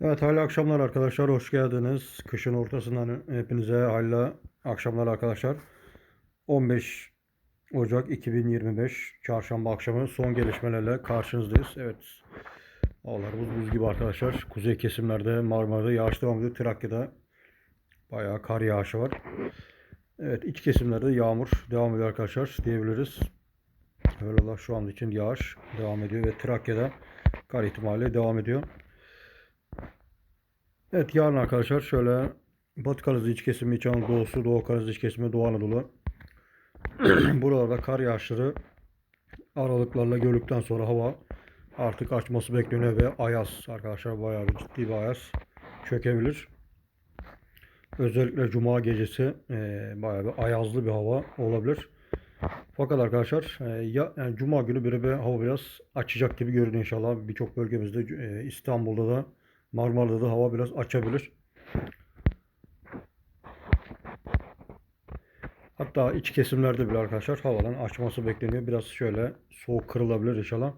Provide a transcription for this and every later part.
Evet, hayırlı akşamlar arkadaşlar. Hoş geldiniz. Kışın ortasından hepinize hayırlı akşamlar arkadaşlar. 15 Ocak 2025 Çarşamba akşamı son gelişmelerle karşınızdayız. Evet, havalar buz buz gibi arkadaşlar. Kuzey kesimlerde Marmara'da yağış devam ediyor. Trakya'da bayağı kar yağışı var. Evet, iç kesimlerde yağmur devam ediyor arkadaşlar diyebiliriz. Öyle şu an için yağış devam ediyor ve Trakya'da kar ihtimali devam ediyor. Evet yarın arkadaşlar şöyle Batı Karadeniz iç kesimi, İç Anadolu'su, Doğu Karadeniz iç kesimi, Doğu Anadolu. Buralarda kar yağışları aralıklarla gördükten sonra hava artık açması bekleniyor ve ayaz arkadaşlar bayağı bir ciddi bir ayaz çökebilir. Özellikle Cuma gecesi e, bayağı bir ayazlı bir hava olabilir. Fakat arkadaşlar e, ya yani Cuma günü böyle bir hava biraz açacak gibi görünüyor inşallah. Birçok bölgemizde e, İstanbul'da da Marmara'da da hava biraz açabilir. Hatta iç kesimlerde bile arkadaşlar havadan açması bekleniyor. Biraz şöyle soğuk kırılabilir inşallah.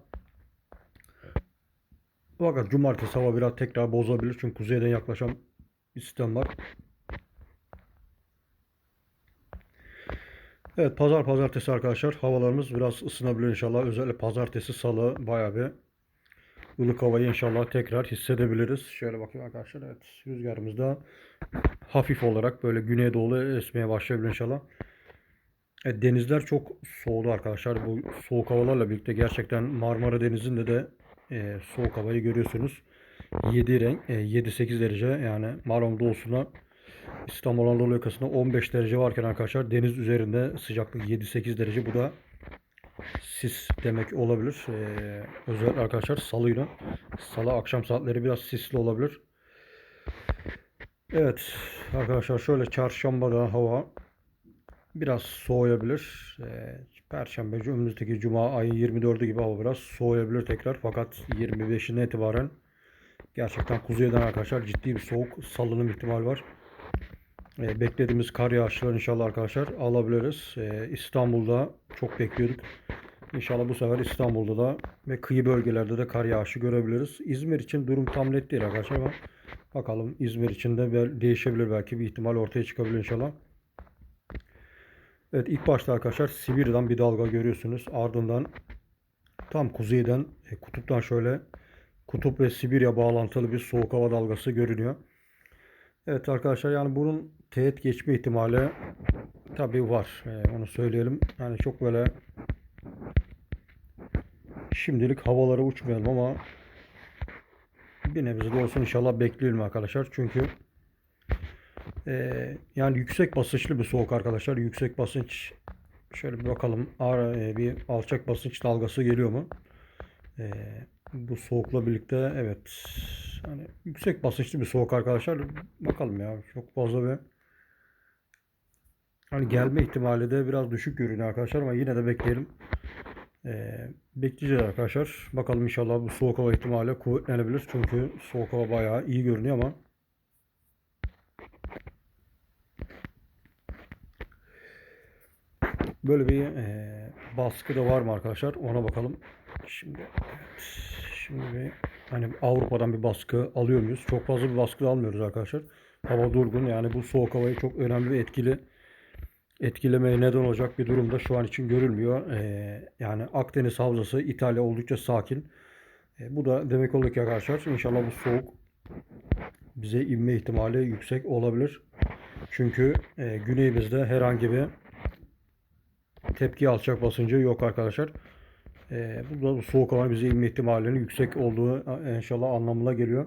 Fakat cumartesi hava biraz tekrar bozabilir. Çünkü kuzeyden yaklaşan bir sistem var. Evet pazar pazartesi arkadaşlar havalarımız biraz ısınabilir inşallah. Özellikle pazartesi salı bayağı bir ılık havayı inşallah tekrar hissedebiliriz. Şöyle bakayım arkadaşlar evet rüzgarımız da hafif olarak böyle güneydoğulu esmeye başlayabilir inşallah. Evet, denizler çok soğudu arkadaşlar. Bu soğuk havalarla birlikte gerçekten Marmara Denizi'nde de e, soğuk havayı görüyorsunuz. 7 renk, e, 7-8 derece yani Marmara doğusuna İstanbul Anadolu yakasında 15 derece varken arkadaşlar deniz üzerinde sıcaklık 7-8 derece. Bu da sis demek olabilir. Ee, özellikle arkadaşlar salı günü. Salı akşam saatleri biraz sisli olabilir. Evet arkadaşlar şöyle çarşambada hava biraz soğuyabilir. Ee, Perşembe önümüzdeki cuma ayın 24'ü gibi hava biraz soğuyabilir tekrar. Fakat 25'ine itibaren gerçekten kuzeyden arkadaşlar ciddi bir soğuk salınım ihtimali var. Ee, beklediğimiz kar yağışları inşallah arkadaşlar alabiliriz. Ee, İstanbul'da çok bekliyorduk. İnşallah bu sefer İstanbul'da da ve kıyı bölgelerde de kar yağışı görebiliriz. İzmir için durum tam net değil arkadaşlar ama bakalım İzmir için de değişebilir belki bir ihtimal ortaya çıkabilir inşallah. Evet ilk başta arkadaşlar Sibirya'dan bir dalga görüyorsunuz. Ardından tam kuzeyden e, kutuptan şöyle kutup ve Sibirya bağlantılı bir soğuk hava dalgası görünüyor. Evet arkadaşlar yani bunun teğet geçme ihtimali tabii var. E, onu söyleyelim. Yani çok böyle Şimdilik havalara uçmayalım ama bir nebze de olsun inşallah bekleyelim arkadaşlar. Çünkü eee, yani yüksek basınçlı bir soğuk arkadaşlar. Yüksek basınç şöyle bir bakalım. Ağır, eee, bir alçak basınç dalgası geliyor mu? Eee, bu soğukla birlikte evet. Hani yüksek basınçlı bir soğuk arkadaşlar. Bakalım ya. Çok fazla bir hani gelme ihtimali de biraz düşük görünüyor arkadaşlar ama yine de bekleyelim. Ee, bekleyeceğiz arkadaşlar. Bakalım inşallah bu soğuk hava ihtimali kuvvetlenebilir. Çünkü soğuk hava bayağı iyi görünüyor ama böyle bir e, baskı da var mı arkadaşlar? Ona bakalım. Şimdi. Şimdi bir hani Avrupa'dan bir baskı alıyor muyuz? Çok fazla bir baskı almıyoruz arkadaşlar. Hava durgun. Yani bu soğuk havayı çok önemli ve etkili etkilemeye neden olacak bir durumda şu an için görülmüyor. Ee, yani Akdeniz Havzası İtalya oldukça sakin. E, bu da demek oluyor ki arkadaşlar inşallah bu soğuk bize inme ihtimali yüksek olabilir. Çünkü e, güneyimizde herhangi bir tepki alçak basıncı yok arkadaşlar. E, bu da bu soğuk hava bize inme ihtimalinin yüksek olduğu e, inşallah anlamına geliyor.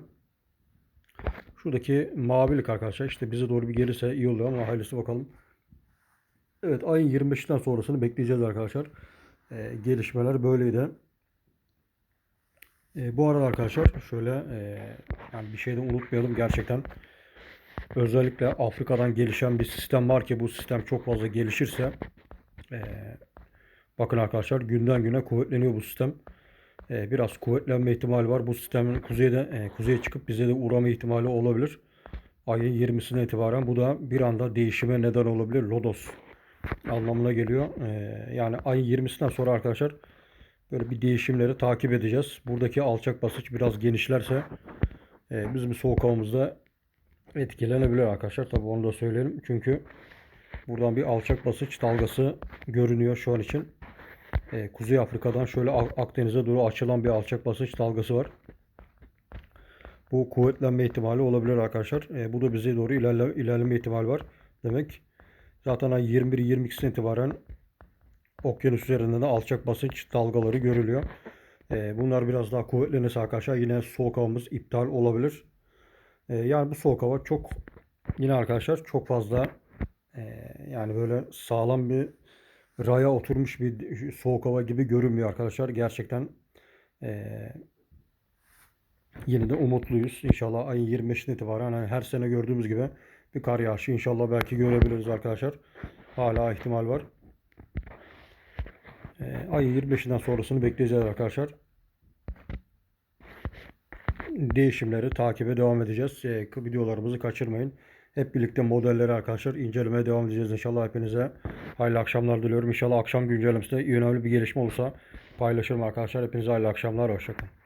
Şuradaki mavilik arkadaşlar işte bize doğru bir gelirse iyi oluyor ama hayırlısı bakalım. Evet ayın 25'inden sonrasını bekleyeceğiz arkadaşlar. Ee, gelişmeler böyleydi. Ee, bu arada arkadaşlar şöyle e, yani bir şeyden unutmayalım gerçekten. Özellikle Afrika'dan gelişen bir sistem var ki bu sistem çok fazla gelişirse e, bakın arkadaşlar günden güne kuvvetleniyor bu sistem. E, biraz kuvvetlenme ihtimali var. Bu sistemin kuzeyde e, kuzeye çıkıp bize de uğrama ihtimali olabilir. Ayın 20'sine itibaren bu da bir anda değişime neden olabilir. Lodos anlamına geliyor. Ee, yani ayın 20'sinden sonra arkadaşlar böyle bir değişimleri takip edeceğiz. Buradaki alçak basınç biraz genişlerse e, bizim soğuk havamızda etkilenebilir arkadaşlar. Tabi onu da söyleyelim. Çünkü buradan bir alçak basınç dalgası görünüyor şu an için. E, Kuzey Afrika'dan şöyle Ak- Akdeniz'e doğru açılan bir alçak basınç dalgası var. Bu kuvvetlenme ihtimali olabilir arkadaşlar. E, bu da bize doğru ilerle, ilerleme ihtimali var. Demek zaten ay 21-22'sinden itibaren okyanus üzerinde de alçak basınç dalgaları görülüyor. E, bunlar biraz daha kuvvetlenirse arkadaşlar yine soğuk havamız iptal olabilir. E, yani bu soğuk hava çok yine arkadaşlar çok fazla e, yani böyle sağlam bir raya oturmuş bir soğuk hava gibi görünmüyor arkadaşlar. Gerçekten e, yine de umutluyuz. İnşallah ayın 25'ine itibaren hani her sene gördüğümüz gibi bir kar yağışı inşallah belki görebiliriz arkadaşlar. Hala ihtimal var. E, ayın 25'inden sonrasını bekleyeceğiz arkadaşlar. Değişimleri takibe devam edeceğiz. E, videolarımızı kaçırmayın. Hep birlikte modelleri arkadaşlar incelemeye devam edeceğiz. İnşallah hepinize hayırlı akşamlar diliyorum. İnşallah akşam güncellemesinde önemli bir gelişme olursa paylaşırım arkadaşlar. Hepinize hayırlı akşamlar. Hoşçakalın.